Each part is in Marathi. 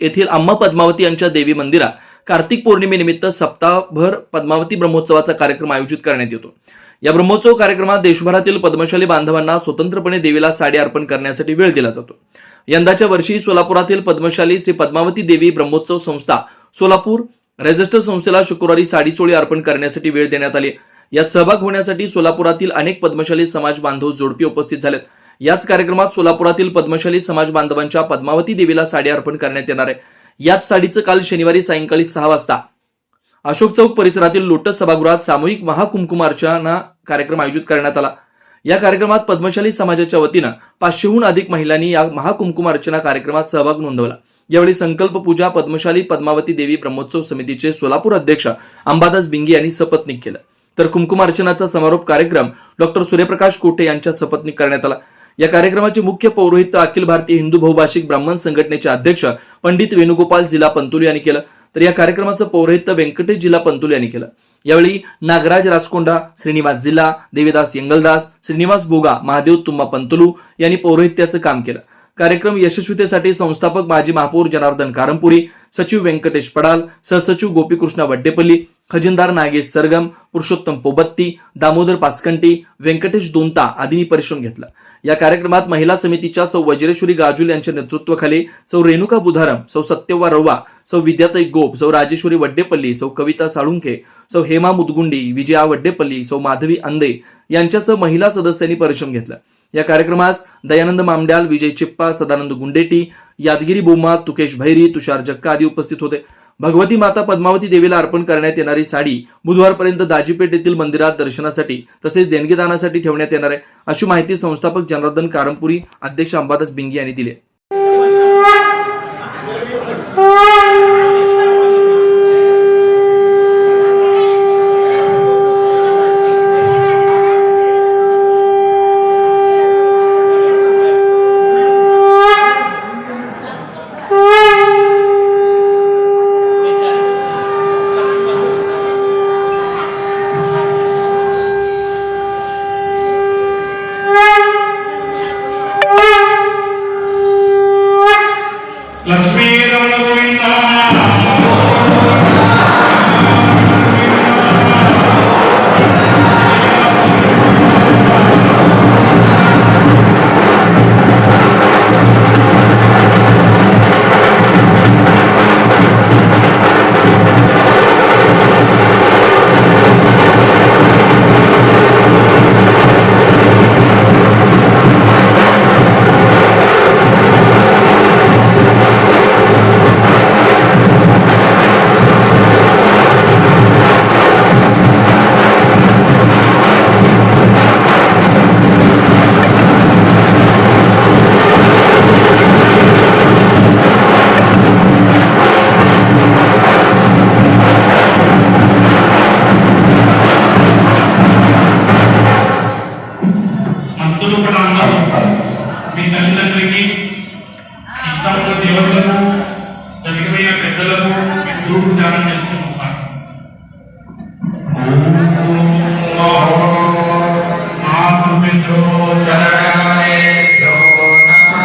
येथील अम्मा पद्मावती यांच्या देवी मंदिरात कार्तिक पौर्णिमेनिमित्त सप्ताहभर पद्मावती ब्रह्मोत्सवाचा कार्यक्रम आयोजित करण्यात येतो. या ब्रह्मोत्सव कार्यक्रमात देशभरातील पद्मशाली बांधवांना स्वतंत्रपणे देवीला साडी अर्पण करण्यासाठी वेळ दिला जातो. यंदाच्या वर्षी सोलापुरातील पद्मशाली श्री पद्मावती देवी ब्रह्मोत्सव संस्था सोलापूर रजिस्टर संस्थेला शुक्रवारी साडी चोळी अर्पण करण्यासाठी वेळ देण्यात आली. यात सहभाग होण्यासाठी सोलापुरातील अनेक पद्मशाली समाज बांधव जोडपी उपस्थित झालेत. याच कार्यक्रमात सोलापुरातील पद्मशाली समाज बांधवांच्या पद्मावती देवीला साडी अर्पण करण्यात येणार आहे. याच साडीचं काल शनिवारी सायंकाळी सहा वाजता. अशोक चौक परिसरातील लोटस सभागृहात सामूहिक महाकुंकुमार्चना कार्यक्रम आयोजित करण्यात आला. या कार्यक्रमात पद्मशाली समाजाच्या वतीनं पाचशेहून अधिक महिलांनी या महाकुंकुमार्चना कार्यक्रमात सहभाग नोंदवला. यावेळी संकल्प पूजा पद्मशाली पद्मावती देवी ब्रह्मोत्सव समितीचे सोलापूर अध्यक्ष अंबादास बिंगी यांनी सपत्नीक केलं. तर कुंकुमार्चनाचा समारोप कार्यक्रम डॉक्टर सूर्यप्रकाश कोटे यांच्या सपत्नीक करण्यात आला. या कार्यक्रमाचे मुख्य पौरोहित्य अखिल भारतीय हिंदू बहुभाषिक ब्राह्मण संघटनेचे अध्यक्ष पंडित वेणुगोपाल जिल्हा पंतुल यांनी केलं. तर या कार्यक्रमाचं पौरोहित्य व्यंकटेश जिल्हा पंतुल यांनी केलं. यावेळी नागराज रासकोंडा श्रीनिवास जिल्हा देवीदास यंगलदास श्रीनिवास बोगा महादेव तुम्मा पंतुलू यांनी पौरोहित्याचं काम केलं. कार्यक्रम यशस्वीतेसाठी संस्थापक माजी महापौर जनार्दन कारंपुरी सचिव व्यंकटेश पडाल सहसचिव गोपीकृष्ण वड्डेपल्ली खजिनदार नागेश सरगम पुरुषोत्तम पोबत्ती दामोदर पाचकंटी व्यंकटेश दोंता आदींनी परिश्रम घेतला. या कार्यक्रमात महिला समितीच्या सौ वज्रेश्वरी गाजुल यांच्या नेतृत्वाखाली सौ रेणुका बुधारम सौ सत्यवा रवा सौ विद्याताई गोप सौ राजेश्वरी वड्डेपल्ली सौ कविता साळुंखे सौ हेमा मुदगुंडी विजया वड्डेपल्ली सौ माधवी अंदे यांच्यासह महिला सदस्यांनी परिश्रम घेतला. या कार्यक्रमास दयानंद मामड्याल विजय चिप्पा सदानंद गुंडेटी यादगिरी बोमा तुकेश भैरी तुषार जक्का आदी उपस्थित होते. भगवती माता पद्मावती देवीला अर्पण करण्यात येणारी साडी बुधवारपर्यंत दाजीपेठ येथील मंदिरात दर्शनासाठी तसेच देणगीदानासाठी ठेवण्यात येणार आहे. अशी माहिती संस्थापक जनार्दन कारंपुरी अध्यक्ष अंबादास बिंगी यांनी दिली మీ తల్లిదండ్రులకి ఇష్టమైన దేవుళ్ళకు జరిగిపోయిన పెద్దలకు మీ గురువు ధ్యానం చేసుకుంటున్నాను మాతృపితృ చరణేభ్యో నమః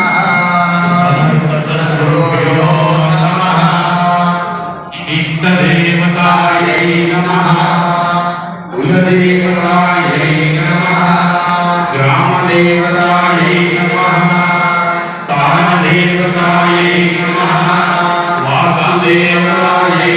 సద్గురుభ్యో నమః ఇష్టదేవతాయై నమః కులదేవతాయై నమః గ్రామదేవతాయై నమః స్థానదేవతాయై నమః వాసుదేవాయై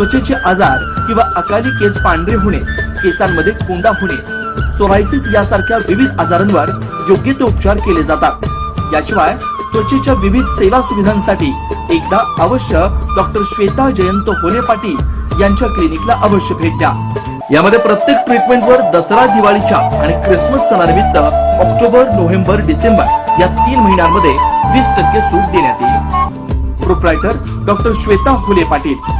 त्वचेचे आजार किंवा अकाली केस पांढरे होणे केसांमध्ये कोंडा होणे सोरायसिस यासारख्या विविध आजारांवर योग्य ते उपचार केले जातात. याशिवाय त्वचेच्या विविध सेवा सुविधांसाठी एकदा अवश्य डॉक्टर श्वेता जयंत होले पाटील यांच्या क्लिनिकला अवश्य भेट द्या. यामध्ये प्रत्येक ट्रीटमेंटवर दसरा दिवाळीच्या आणि क्रिसमस सणानिमित्त ऑक्टोबर नोव्हेंबर डिसेंबर या तीन महिन्यांमध्ये वीस टक्के सूट देण्यात येईल. Proprietor doctor Shweta Hule Patil.